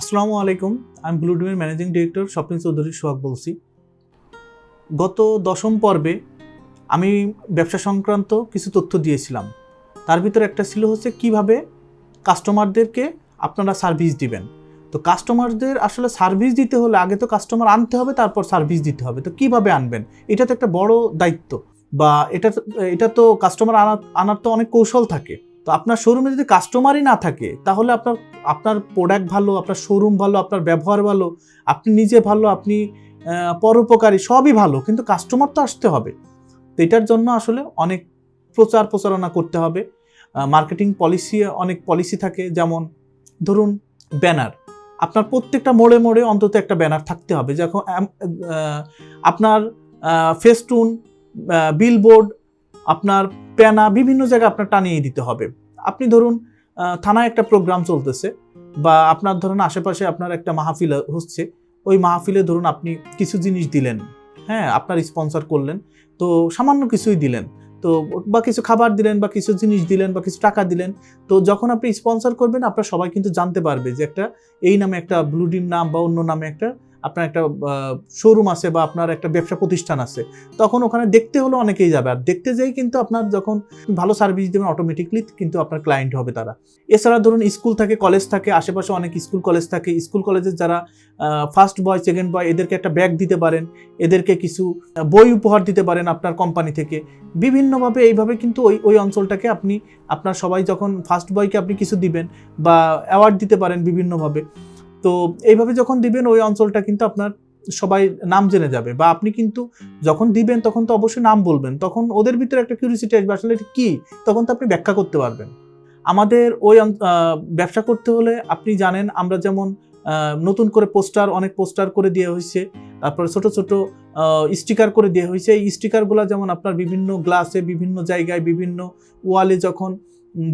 আসসালামু আলাইকুম আমি ব্লু ডিমের ম্যানেজিং ডিরেক্টর স্বপ্ন চৌধুরী সোহাগ বলছি। গত দশম পর্বে আমি ব্যবসা সংক্রান্ত কিছু তথ্য দিয়েছিলাম। তার ভিতরে একটা ছিল হচ্ছে কীভাবে কাস্টমারদেরকে আপনারা সার্ভিস দিবেন। তো কাস্টমারদের আসলে সার্ভিস দিতে হলে আগে তো কাস্টমার আনতে হবে, তারপর সার্ভিস দিতে হবে। তো কীভাবে আনবেন? এটা তো একটা বড় দায়িত্ব। বা এটা এটা তো কাস্টমার আনার আনার তো অনেক কৌশল থাকে। তো আপনার শোরুমে যদি কাস্টমারই না থাকে, তাহলে আপনার আপনার প্রোডাক্ট ভালো, আপনার শোরুম ভালো, আপনার ব্যবহার ভালো, আপনি নিজে ভালো, আপনি পরোপকারী, সবই ভালো, কিন্তু কাস্টমার তো আসতে হবে। তো এটার জন্য আসলে অনেক প্রচার প্রচারণা করতে হবে। মার্কেটিং পলিসি অনেক পলিসি থাকে, যেমন ধরুন ব্যানার আপনার প্রত্যেকটা মোড়ে মোড়ে অন্তত একটা ব্যানার থাকতে হবে। যখন আপনার ফেস্টুন বিলবোর্ড আপনার প্যানা বিভিন্ন জায়গায় আপনার টানিয়ে দিতে হবে। আপনি ধরুন থানায় একটা প্রোগ্রাম চলতেছে বা আপনার ধরুন আশেপাশে আপনার একটা মাহফিল হচ্ছে, ওই মাহফিলে ধরুন আপনি কিছু জিনিস দিলেন হ্যাঁ আপনার স্পন্সর করলেন, তো সামান্য কিছুই দিলেন, তো বা কিছু খাবার দিলেন বা কিছু জিনিস দিলেন বা কিছু টাকা দিলেন, তো যখন আপনি স্পন্সর করবেন, আপনার সবাই কিন্তু জানতে পারবে যে একটা এই নামে একটা ব্লু ডিম নাম বা অন্য নামে একটা আপনার একটা শোরুম আছে বা আপনার একটা ব্যবসা প্রতিষ্ঠান আছে, তখন ওখানে দেখতে হলে অনেকেই যাবে। আর দেখতে যেই কিন্তু আপনার যখন ভালো সার্ভিস দেবেন অটোমেটিকলি কিন্তু আপনার ক্লায়েন্ট হবে তারা। এছাড়া ধরুন স্কুল থাকে কলেজ থাকে, আশেপাশে অনেক স্কুল কলেজ থাকে। স্কুল কলেজের যারা ফার্স্ট বয় সেকেন্ড বয় এদেরকে একটা ব্যাগ দিতে পারেন, এদেরকে কিছু বই উপহার দিতে পারেন আপনার কোম্পানি থেকে। বিভিন্নভাবে এইভাবে কিন্তু ওই ওই অঞ্চলটাকে আপনি, আপনার সবাই যখন ফার্স্ট বয়কে আপনি কিছু দিবেন বা অ্যাওয়ার্ড দিতে পারেন বিভিন্নভাবে। তো এইভাবে যখন দিবেন, ওই অঞ্চলটা কিন্তু আপনার সবাই নাম জেনে যাবে। বা আপনি কিন্তু যখন দিবেন, তখন তো অবশ্যই নাম বলবেন। তখন ওদের ভিতরে একটা কিউরিসিটি আসবে, আসলে এটা কী? তখন তো আপনি ব্যাখ্যা করতে পারবেন। আমাদের ওই ব্যবসা করতে হলে আপনি জানেন, আমরা যেমন নতুন করে পোস্টার, অনেক পোস্টার করে দেওয়া হয়েছে। তারপরে ছোট ছোট স্টিকার করে দেওয়া হয়েছে। এই স্টিকারগুলো যেমন আপনার বিভিন্ন গ্লাসে বিভিন্ন জায়গায়, বিভিন্ন ওয়ালে যখন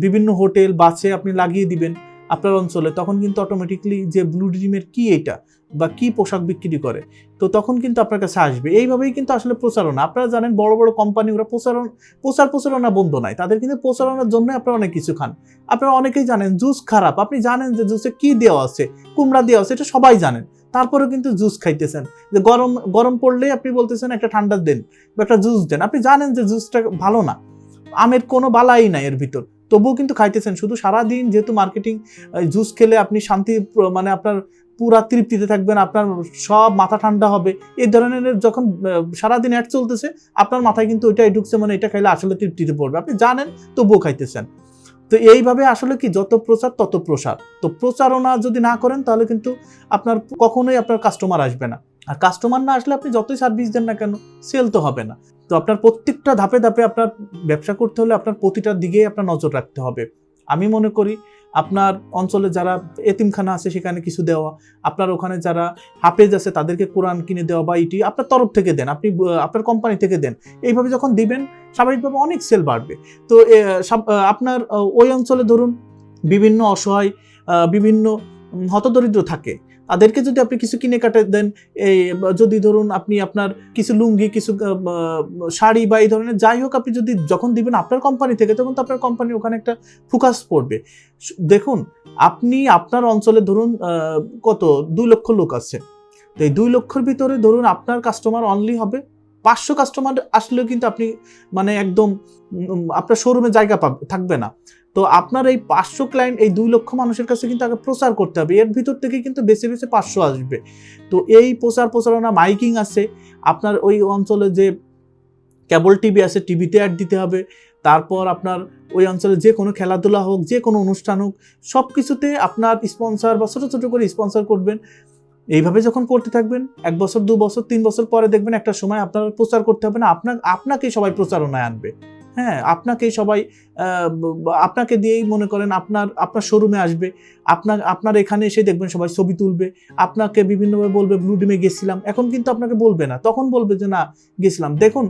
বিভিন্ন হোটেল বাসে আপনি লাগিয়ে দিবেন আপনার অঞ্চলে তখন কিন্তু অটোমেটিকলি যে ব্লু ড্রিমের কি এটা বা কি পোশাক বিক্রি করে, তো তখন কিন্তু আপনার কাছে আসবে। এইভাবেই কিন্তু আসলে প্রচারণা। আপনারা জানেন বড় বড় কোম্পানি ওরা প্রচারণ, প্রচার প্রচারণা বন্ধ নাই। তাদের কিন্তু প্রচারণার জন্য আপনারা অনেক কিছু খান। আপনারা অনেকেই জানেন জুস খারাপ। আপনি জানেন যে জুসে কি দেওয়া আছে, কুমড়া দেওয়া আছে, এটা সবাই জানেন। তারপরেও কিন্তু জুস খাইতেছেন। যে গরম গরম পড়লেই আপনি বলতেছেন একটা ঠান্ডা দেন বা একটা জুস দেন। আপনি জানেন যে জুসটা ভালো না। আমের কোনো বালাই নাই এর ভিতর। তবুও কিন্তু খাইতেছেন। শুধু সারাদিন যেহেতু মার্কেটিং জুস খেলে আপনি শান্তি মানে আপনার পুরা তৃপ্তিতে থাকবেন, আপনার সব মাথা ঠান্ডা হবে। এই ধরনের যখন সারাদিন অ্যাড চলতেছে, আপনার মাথায় কিন্তু ওইটাই ঢুকছে মানে এটা খাইলে আসলে তৃপ্তিতে পড়বে। আপনি জানেন, তবুও খাইতেছেন। তো এইভাবে আসলে কি, যত প্রচার তত প্রসার। তো প্রচারণা যদি না করেন তাহলে কিন্তু আপনার কখনোই আপনার কাস্টমার আসবে না। আর কাস্টমার না আসলে আপনি যতই সার্ভিস দেন না কেন সেল তো হবে না। তো আপনার প্রত্যেকটা ধাপে ধাপে আপনার ব্যবসা করতে হলে আপনার প্রতিটা দিকেই আপনার নজর রাখতে হবে। আমি মনে করি আপনার অঞ্চলে যারা এতিমখানা আছে সেখানে কিছু দেওয়া, আপনার ওখানে যারা হাফেজ আছে তাদেরকে কোরআন কিনে দেওয়া বা এটি আপনার তরফ থেকে দেন, আপনি আপনার কোম্পানি থেকে দেন। এইভাবে যখন দিবেন, স্বাভাবিকভাবে অনেক সেল বাড়বে। তো আপনার ওই অঞ্চলে ধরুন বিভিন্ন অসহায় বিভিন্ন হতদরিদ্র থাকে তাদেরকে যদি আপনি কিছু কিনে কাটে দেন, এই, যদি ধরুন আপনি আপনার কিছু লুঙ্গি, কিছু শাড়ি বা এই ধরনের, যাই হোক আপনি যদি যখন দিবেন আপনার কোম্পানি থেকে, তখন তো আপনার কোম্পানি ওখানে একটা ফোকাস পড়বে। দেখুন, আপনি আপনার অঞ্চলে ধরুন কত? দুই লক্ষ লোক আছে। তো এই দুই লক্ষর ভিতরে ধরুন আপনার কাস্টমার অনলি হবে। পাঁচশো কাস্টমার আসলেও কিন্তু আপনি মানে একদম আপনার শোরুমে জায়গা পাবে, থাকবে না। তো আপনার এই পাঁচশো ক্লায়েন্ট এই দুই লক্ষ মানুষের কাছে কিন্তু আগে প্রচার করতে হবে। এর ভিতর থেকে কিন্তু বেছে বেছে পাঁচশো আসবে। তো এই প্রচার প্রচারণা মাইকিং আছে। আপনার ওই অঞ্চলে যে কেবল টিভি আছে, টিভিতে অ্যাড দিতে হবে। তারপর আপনার ওই অঞ্চলে যে কোনো খেলাধুলা হোক, যে কোনো অনুষ্ঠান হোক সব কিছুতে আপনার স্পন্সর বা ছোটো ছোটো করে স্পন্সর করবেন। এইভাবে যখন করতে থাকবেন, এক বছর, দু বছর, তিন বছর পরে দেখবেন একটা সময় আপনার প্রচার করতে হবে না। আপনার আপনাকেই সবাই প্রচারণায় আনবে। হ্যাঁ আপনাকেই সবাই আপনাকে দিয়েই মনে করেন আপনার আপনার শোরুমে আসবে। আপনার আপনার এখানে এসে দেখবেন সবাই ছবি তুলবে। আপনাকে বিভিন্নভাবে বলবে ব্লু ডিমে গেছিলাম। এখন কিন্তু আপনাকে বলবে না। তখন বলবে যে, না, গেছিলাম। দেখুন,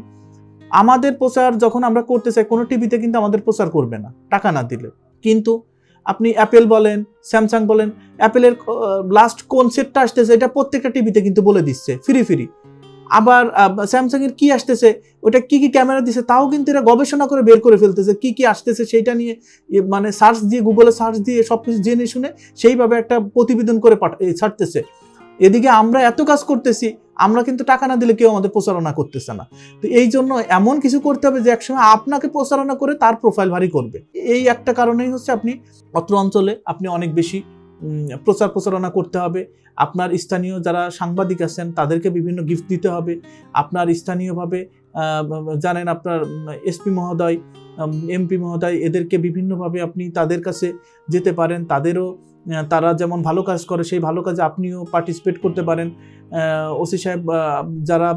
আমাদের প্রচার যখন আমরা করতে চাই, কোনো টিভিতে কিন্তু আমাদের প্রচার করবে না, টাকা না দিলে। কিন্তু আপনি অ্যাপেল বলেন স্যামসাং বলেন অ্যাপেলের লাস্ট কোন সেটটা আসতেছে, এটা প্রত্যেকটা টিভিতে কিন্তু বলে দিচ্ছে ফ্রি ফ্রি আবার স্যামসাং এর কি আসতেছে? ওটা কি কি ক্যামেরা দিছে? তাও কিন্তু এরা গবেষণা করে বের করে ফেলতেছে। কি কি আসতেছে সেইটা নিয়ে মানে সার্চ দিয়ে গুগলে সার্চ দিয়ে সব কিছু জেনে শুনে সেইভাবে একটা প্রতিবেদন করে ছাড়তেছে। এদিকে আমরা এত কাজ করতেছি, আমরা কিন্তু টাকা না দিলে কেউ আমাদের প্রচারণা করতেছে না। তো এই জন্য এমন কিছু করতে হবে যে একসময় আপনাকে প্রচারণা করে তার প্রোফাইল ভারী করবে। এই একটা কারণেই হচ্ছে আপনি অত্র অঞ্চলে আপনি অনেক বেশি প্রচার প্রচারণা করতে হবে। আপনার স্থানীয় যারা সাংবাদিক আছেন, তাদেরকে বিভিন্ন গিফট দিতে হবে। আপনার স্থানীয়ভাবে জানেন আপনার এসপি মহোদয় এমপি মহোদয়, এদেরকে বিভিন্নভাবে আপনি তাদের কাছে যেতে পারেন। তাদেরও তারা যেমন ভালো কাজ করে, সেই ভালো কাজে আপনিও পার্টিসিপেট করতে পারেন। ওসি সাহেব যারা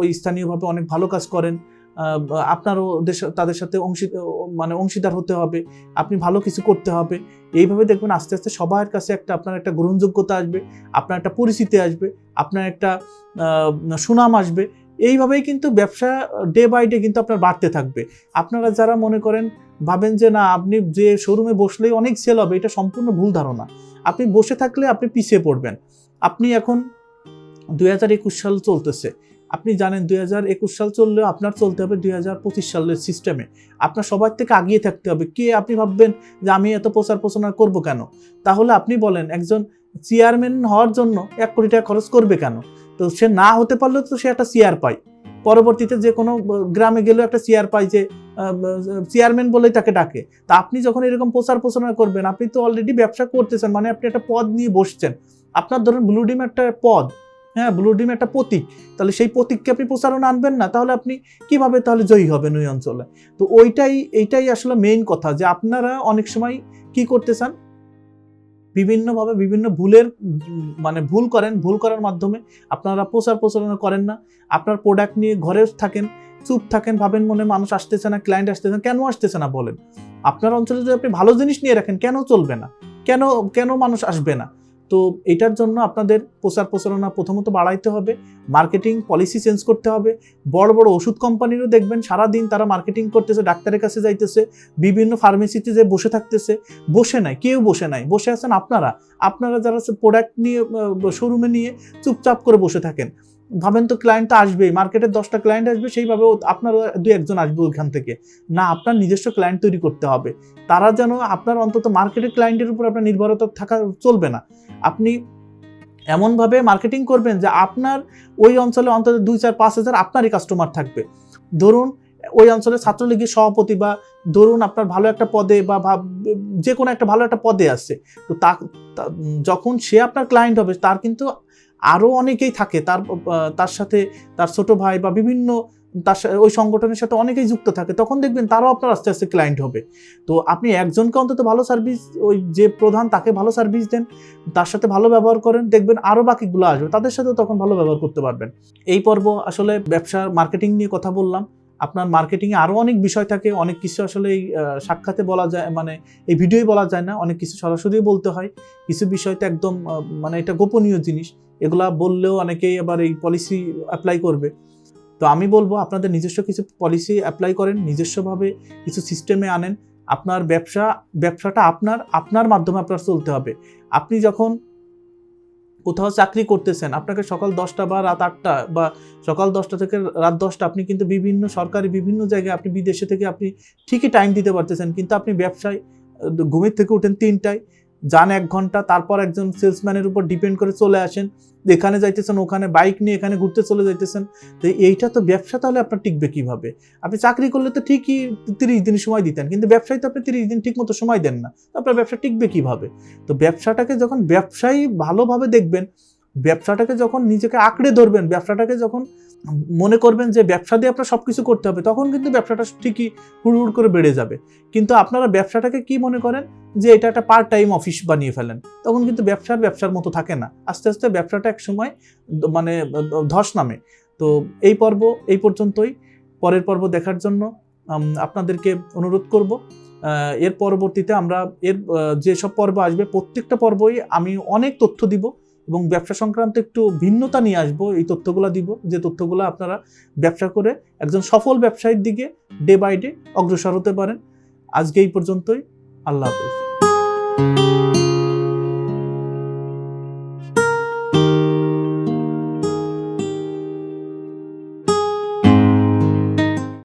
ওই স্থানীয়ভাবে অনেক ভালো কাজ করেন আপনারও তাদের সাথে মানে অংশীদার হতে হবে, আপনি ভালো কিছু করতে হবে। এইভাবে দেখবেন আস্তে আস্তে সবার কাছে একটা আপনার একটা গ্রহণযোগ্যতা আসবে, আপনার একটা পরিচিতি আসবে, আপনার একটা সুনাম আসবে। এইভাবেই কিন্তু ব্যবসা ডে বাই ডে কিন্তু আপনার বাড়তে থাকবে। আপনারা যারা মনে করেন, ভাবেন যে না, আপনি যে শোরুমে বসলেই অনেক সেল হবে, এটা সম্পূর্ণ ভুল ধারণা। আপনি বসে থাকলে আপনি পিছিয়ে পড়বেন। আপনি এখন দুই হাজার একুশ সাল চলতেছে। আপনি জানেন দুই হাজার একুশ সাল চললেও আপনার চলতে হবে দুই হাজার পঁচিশ সালের সিস্টেমে আপনার সবার থেকে আগিয়ে থাকতে হবে। কে আপনি ভাববেন যে আমি এত প্রচার প্রচারণা করব কেন? তাহলে আপনি বলেন, একজন চেয়ারম্যান হওয়ার জন্য এক কোটি টাকা খরচ করবে কেন? তো সে না হতে পারলেও তো সে একটা চেয়ার পায়। পরবর্তীতে যে কোনো গ্রামে গেলেও একটা চেয়ার পায় যে চেয়ারম্যান বলেই তাকে ডাকে। তা আপনি যখন এরকম প্রচার প্রচারণা করবেন, আপনি তো অলরেডি ব্যবসা করতেছেন মানে আপনি একটা পদ নিয়ে বসছেন। আপনার ধরুন ব্লু ডিম একটা পদ। হ্যাঁ ব্লু ডিম একটা প্রতীক। তাহলে সেই প্রতীককে আপনি প্রচারণা আনবেন না, তাহলে আপনি কীভাবে তাহলে জয়ী হবেন ওই অঞ্চলে? তো ওইটাই, এইটাই আসলে মেইন কথা যে আপনারা অনেক সময় কি করতে চান? বিভিন্নভাবে বিভিন্ন ভুলের মানে ভুল করেন, ভুল করার মাধ্যমে আপনারা প্রচার প্রচারণা করেন না। আপনার প্রোডাক্ট নিয়ে ঘরে থাকেন, চুপ থাকেন, ভাবেন মনে মানুষ আসতেছে না ক্লায়েন্ট আসতেছে না, কেন আসতেছে না বলেন? আপনার অঞ্চলে যদি আপনি ভালো জিনিস নিয়ে রাখেন, কেন চলবে না? কেন কেন মানুষ আসবে না? তো এটার জন্য আপনাদের প্রচার প্রচারণা প্রথমত বাড়াইতে হবে মার্কেটিং পলিসি চেঞ্জ করতে হবে, বড় বড় ওষুধ কোম্পানিরও দেখবেন সারা দিন তারা মার্কেটিং করতেছে, ডাক্তারের কাছে যাইতেছে, বিভিন্ন ফার্মেসিতে যে বসে থাকতেছে, বসে নাই, কেউ বসে নাই, বসে আছেন আপনারা আপনারা যারা প্রোডাক্ট নিয়ে শোরুমে নিয়ে চুপচাপ করে বসে থাকেন। ভাবেন তো ক্লায়েন্ট তো আসবেই মার্কেটের দশটা ক্লায়েন্ট আসবে, সেইভাবে আপনার দু একজন আসবে ওইখান থেকে। না, আপনার নিজস্ব ক্লায়েন্ট তৈরি করতে হবে। তারা যেন আপনার অন্তত মার্কেটের ক্লায়েন্টের উপর আপনার নির্ভরতা থাকা, চলবে না। আপনি এমনভাবে মার্কেটিং করবেন যে আপনার ওই অঞ্চলে অন্তত দুই চার পাঁচ হাজার আপনারই কাস্টমার থাকবে। ধরুন, ওই অঞ্চলে ছাত্রলীগের সভাপতি বা ধরুন আপনার ভালো একটা পদে বা যে কোনো একটা ভালো একটা পদে তো তা, তা- যখন সে আপনার ক্লায়েন্ট হবে, তার কিন্তু আরও অনেকেই থাকে, তার তার সাথে তার ছোট ভাই বা বিভিন্ন তার ওই সংগঠনের সাথে অনেকেই যুক্ত থাকে, তখন দেখবেন তারাও আপনার আস্তে আস্তে ক্লায়েন্ট হবে। তো আপনি একজনকে অন্তত ভালো সার্ভিস ওই যে প্রধান তাকে ভালো সার্ভিস দেন, তার সাথে ভালো ব্যবহার করেন, দেখবেন আরও বাকিগুলো আসবে, তাদের সাথেও তখন ভালো ব্যবহার করতে পারবেন। এই পর্ব আসলে ব্যবসার মার্কেটিং নিয়ে কথা বললাম। আপনার মার্কেটিংয়ে আরও অনেক বিষয় থাকে, অনেক কিছু আসলে এই সাক্ষাতে বলা যায় মানে এই ভিডিওই বলা যায় না, অনেক কিছু সরাসরি বলতে হয়। কিছু বিষয় তো একদম মানে এটা গোপনীয় জিনিস। এগুলা বললেও অনেকেই আবার এই পলিসি অ্যাপ্লাই করবে। তো আমি বলব, আপনাদের নিজস্ব কিছু পলিসি অ্যাপ্লাই করেন, নিজস্বভাবে কিছু সিস্টেমে আনেন। আপনার ব্যবসা, ব্যবসাটা আপনার আপনার মাধ্যমে আপনার চলতে হবে। আপনি যখন কোথাও চাকরি করতেছেন, আপনাকে সকাল দশটা বা রাত আটটা বা সকাল দশটা থেকে রাত দশটা আপনি কিন্তু বিভিন্ন সরকারি বিভিন্ন জায়গায় আপনি বিদেশে থেকে আপনি ঠিকই টাইম দিতে পারতেছেন, কিন্তু আপনি ব্যবসায়, ঘুমের থেকে উঠেন তিনটায়। যান এক ঘণ্টা, তারপর একজন সেলসম্যানের উপর ডিপেন্ড করে চলে আসেন। এখানে যাইতেছেন, ওখানে বাইক নিয়ে এখানে ঘুরতে চলে যাইতেছেন। তো এইটা তো ব্যবসা তাহলে আপনার টিকবে কীভাবে? আপনি চাকরি করলে তো ঠিকই তিরিশ দিন সময় দিতেন, কিন্তু ব্যবসায় তো আপনি তিরিশ দিন ঠিক মতো সময় দেন না। আপনার ব্যবসা টিকবে কীভাবে? তো ব্যবসাটাকে যখন ব্যবসায়ী ভালোভাবে দেখবেন ব্যবসাটাকে যখন নিজেকে আঁকড়ে ধরবেন, ব্যবসাটাকে যখন মনে করবেন যে ব্যবসা দিয়ে আপনার সব কিছু করতে হবে, তখন কিন্তু ব্যবসাটা ঠিকই হুড় করে বেড়ে যাবে। কিন্তু আপনারা ব্যবসাটাকে কি মনে করেন? যে এটা একটা পার্ট টাইম অফিস বানিয়ে ফেলেন। তখন কিন্তু ব্যবসার ব্যবসার মতো থাকে না। আস্তে আস্তে ব্যবসাটা এক সময় মানে ধস নামে। তো এই পর্ব এই পর্যন্তই। পরের পর্ব দেখার জন্য আপনাদেরকে অনুরোধ করব। এর পরবর্তীতে আমরা এর যেসব পর্ব আসবে, প্রত্যেকটা পর্বই আমি অনেক তথ্য দিব। এবং ব্যবসা সংক্রান্ত একটু ভিন্নতা নিয়ে আসব, এই তথ্যগুলো দিব। যে তথ্যগুলো আপনারা ব্যবসা করে একজন সফল ব্যবসায়ীর দিকে ডে বাই ডে অগ্রসর হতে পারেন। আজকে এই পর্যন্তই। আল্লাহ হাফিজ।